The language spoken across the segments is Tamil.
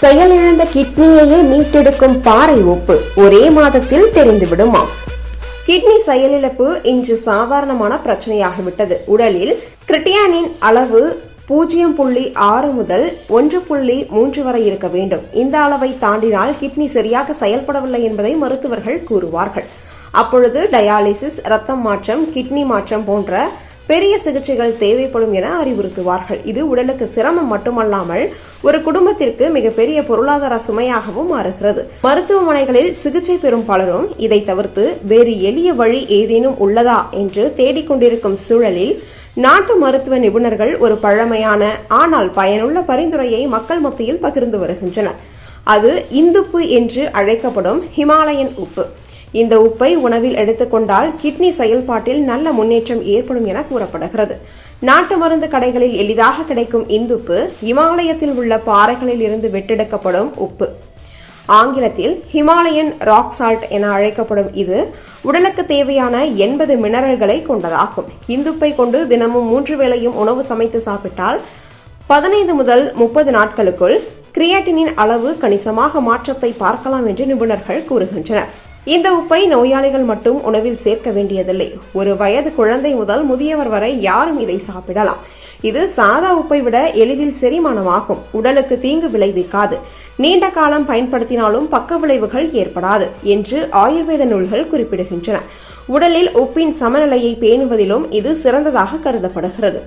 செயலிழந்த கிட்னியையே மீட்டெடுக்கும் பாறை ஒப்பு ஒரே மாதத்தில் தெரிந்துவிடுமா கிட்னி செயலிழப்பு இன்று சாதாரணமான பிரச்சனையாகிவிட்டது. உடலில் கிரிட்டியானின் அளவு பூஜ்ஜியம் புள்ளி ஆறு முதல் ஒன்று புள்ளி மூன்று வரை இருக்க வேண்டும். இந்த அளவை தாண்டினால் கிட்னி சரியாக செயல்படவில்லை என்பதை மருத்துவர்கள் கூறுவார்கள். அப்பொழுது டயாலிசிஸ் ரத்தம் மாற்றம் கிட்னி மாற்றம் போன்ற பெரிய சிகிச்சைகள் தேவைப்படும் என அறிவுறுத்துவார்கள். இது உடலுக்கு சிரமம் மட்டுமல்லாமல் ஒரு குடும்பத்திற்கு மிகப்பெரிய பொருளாதார சுமையாகவும் மாறுகிறது. மருத்துவமனைகளில் சிகிச்சை பெறும் பலரும் இதை தவிர்த்து வேறு எளிய வழி ஏதேனும் உள்ளதா என்று தேடிக்கொண்டிருக்கும் சூழலில் நாட்டு மருத்துவ நிபுணர்கள் ஒரு பழமையான ஆனால் பயனுள்ள பரிந்துரையை மக்கள் மத்தியில் பகிர்ந்து வருகின்றனர். அது இந்துப்பு என்று அழைக்கப்படும் ஹிமாலயன் உப்பு. இந்த உப்பை உணவில் எடுத்துக்கொண்டால் கிட்னி செயல்பாட்டில் நல்ல முன்னேற்றம் ஏற்படும் என கூறப்படுகிறது. நாட்டு மருந்து கடைகளில் எளிதாக கிடைக்கும் இந்துப்பு இமாலயத்தில் உள்ள பாறைகளில் இருந்து வெட்டெடுக்கப்படும் உப்பு. ஆங்கிலத்தில் ஹிமாலயன் ராக் சால்ட் என அழைக்கப்படும் இது உடலுக்கு தேவையான எண்பது மினரல்களை கொண்டதாகும். இந்துப்பை கொண்டு தினமும் மூன்று வேளையும் உணவு சமைத்து சாப்பிட்டால் பதினைந்து முதல் முப்பது நாட்களுக்குள் கிரியாட்டினின் அளவு கணிசமாக மாற்றத்தை பார்க்கலாம் என்று நிபுணர்கள் கூறுகின்றனர். இந்த உப்பை நோயாளிகள் மட்டும் உணவில் சேர்க்க வேண்டியதில்லை. ஒரு வயது குழந்தை முதல் முதியவர் வரை யாரும் இதை சாப்பிடலாம். இது சாதா உப்பை விட எளிதில் செரிமானமாகும். உடலுக்கு தீங்கு விளைவிக்காது. நீண்ட காலம் பயன்படுத்தினாலும் பக்க விளைவுகள் ஏற்படாது என்று ஆயுர்வேத நூல்கள் குறிப்பிடுகின்றன. உடலில் உப்பின் சமநிலையை பேணுவதிலும் இது சிறந்ததாக கருதப்படுகிறது.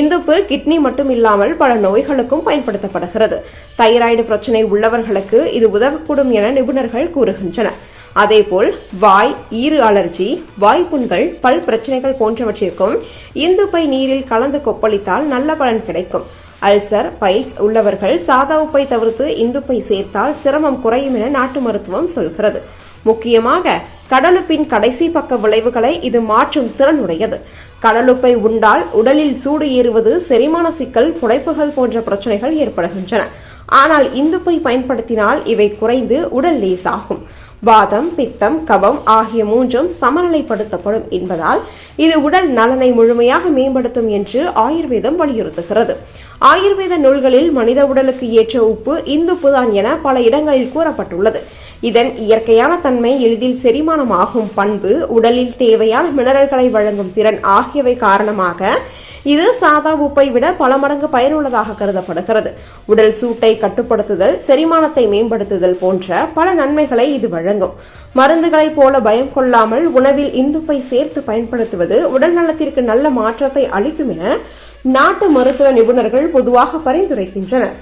இந்துப்பு கிட்னி மட்டும் இல்லாமல் பல நோய்களுக்கும் பயன்படுத்தப்படுகிறது. தைராய்டு பிரச்சனை உள்ளவர்களுக்கு இது உதவக்கூடும் என நிபுணர்கள் கூறுகின்றனர். அதேபோல் வாய் ஈறு அலர்ஜி வாய்ப்புண்கள் பல் பிரச்சனைகள் போன்றவற்றிற்கும் இந்துப்பை நீரில் கலந்து கொப்பளித்தால் நல்ல பலன் கிடைக்கும். அல்சர் பைல்ஸ் உள்ளவர்கள் சாதா உப்பை தவிர்த்து இந்துப்பை சேர்த்தால் சிரமம் குறையும் என நாட்டு மருத்துவம் சொல்கிறது. முக்கியமாக கடலுப்பின் கடைசி பக்க விளைவுகளை இது மாற்றும் திறனுடையது கடலுப்பை உண்டால் உடலில் சூடு ஏறுவது செரிமான சிக்கல் புடைப்புகள் போன்ற பிரச்சனைகள் ஏற்படுகின்றன. ஆனால் இந்துப்பை பயன்படுத்தினால் இவை குறைந்து உடல் லேசாகும். வாதம் பித்தம் கபம் ஆகிய மூன்றும் சமநிலைப்படுத்தப்படும் என்பதால் இது உடல் நலனை முழுமையாக மேம்படுத்தும் என்று ஆயுர்வேதம் வலியுறுத்துகிறது. ஆயுர்வேத நூல்களில் மனித உடலுக்கு ஏற்ற உப்பு இந்துப்புதான் என பல இடங்களில் கூறப்பட்டுள்ளது. இதன் இயற்கையான தன்மை எளிதில் செரிமானமாகும் பண்பு உடலில் தேவையான மினரல்களை வழங்கும் திறன் ஆகியவை காரணமாக இது சாதா உப்பை விட பல மடங்கு பயனுள்ளதாக கருதப்படுகிறது. உடல் சூட்டை கட்டுப்படுத்துதல் செரிமானத்தை மேம்படுத்துதல் போன்ற பல நன்மைகளை இது வழங்கும். மருந்துகளைப் போல பயம் கொள்ளாமல் உணவில் இந்துப்பை சேர்த்து பயன்படுத்துவது உடல் நலத்திற்கு நல்ல மாற்றத்தை அளிக்கும் என நாட்டு மருத்துவ நிபுணர்கள் பொதுவாக பரிந்துரைக்கின்றனர்.